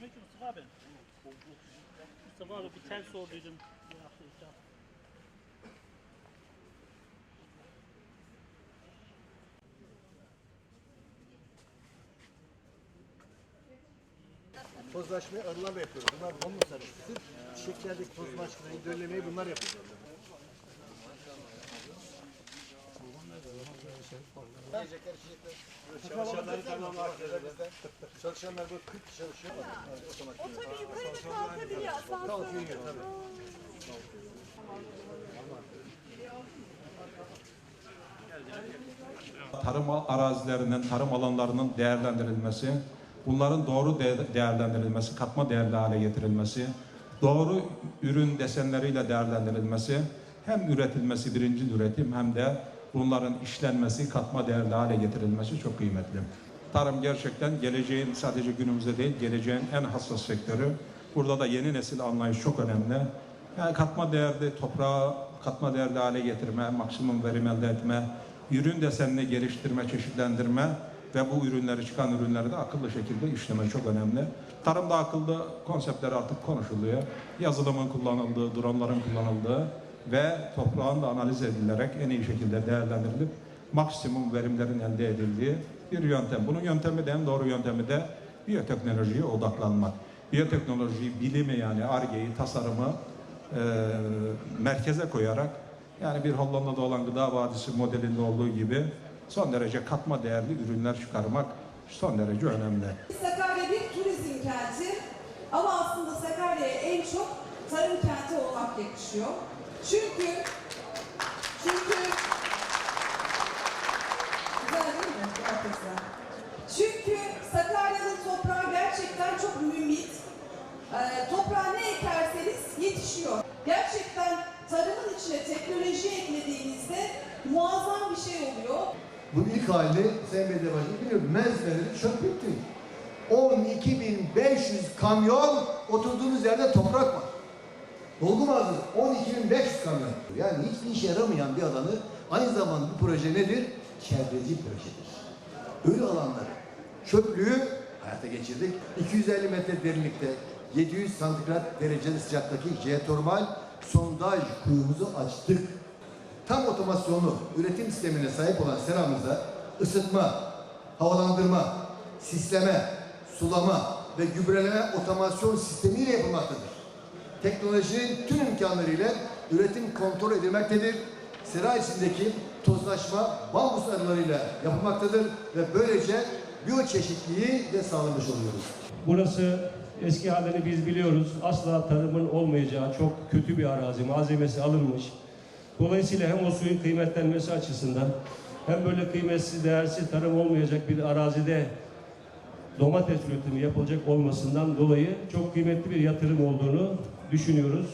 Mustafa abi. Mustafa abi bir tel sorduydum. Tozlaşmayı arılarla yapıyoruz. Bunlar onun sarısı. Çiçeklerdeki tozlaşmayı, döllemeyi bunlar yapıyor. Çalışanları tamamlar. Çalışanlar böyle 40 kişi çalışıyor. O tabii yukarıda kalkabiliyor asansör. tarım arazilerinden, tarım alanlarının değerlendirilmesi, bunların doğru de- değerlendirilmesi, katma değerli hale getirilmesi, doğru ürün desenleriyle değerlendirilmesi, hem üretilmesi birinci üretim hem de bunların işlenmesi, katma değerli hale getirilmesi çok kıymetli. Tarım gerçekten geleceğin sadece günümüzde değil, geleceğin en hassas sektörü. Burada da yeni nesil anlayış çok önemli. Yani katma değerli toprağı katma değerli hale getirme, maksimum verim elde etme, ürün desenini geliştirme, çeşitlendirme ve bu ürünleri çıkan ürünleri de akıllı şekilde işleme çok önemli. Tarımda akıllı konseptler artık konuşuluyor. Yazılımın kullanıldığı, dronların kullanıldığı ve toprağın da analiz edilerek en iyi şekilde değerlendirilip maksimum verimlerin elde edildiği bir yöntem. Bunun yöntemi de en doğru yöntemi de biyoteknolojiye odaklanmak. Biyoteknolojiyi, bilimi yani ARGE'yi, tasarımı e, merkeze koyarak yani bir Hollanda'da olan gıda vadisi modelinde olduğu gibi son derece katma değerli ürünler çıkarmak son derece önemli. Sakarya bir turizm kenti ama aslında Sakarya'ya en çok tarım kenti olmak yakışıyor. Çünkü teknoloji eklediğinizde muazzam bir şey oluyor. Bu ilk Sayın Belediye Başkanı biliyorum. Mezveleri çöp bitti. 12.500 kamyon oturduğumuz yerde toprak var. Dolgu mağazası 12.500 kamyon. Yani hiçbir işe yaramayan bir alanı aynı zamanda bu proje nedir? Çevreci projedir. Ölü alanları. Çöplüğü hayata geçirdik. 250 metre derinlikte 700 santigrat dereceli sıcaktaki jeotermal sondaj kuyumuzu açtık. Tam otomasyonlu üretim sistemine sahip olan seramıza ısıtma, havalandırma, sisleme, sulama ve gübreleme otomasyon sistemiyle yapılmaktadır. Teknolojinin tüm imkanlarıyla üretim kontrol edilmektedir. Sera içindeki tozlaşma bambus arılarıyla yapılmaktadır ve böylece biyoçeşitliliği de sağlamış oluyoruz. Burası eski halini biz biliyoruz. Asla tarımın olmayacağı çok kötü bir arazi. Malzemesi alınmış. Dolayısıyla hem o suyun kıymetlenmesi açısından hem böyle kıymetsiz, değersiz tarım olmayacak bir arazide domates üretimi yapılacak olmasından dolayı çok kıymetli bir yatırım olduğunu düşünüyoruz.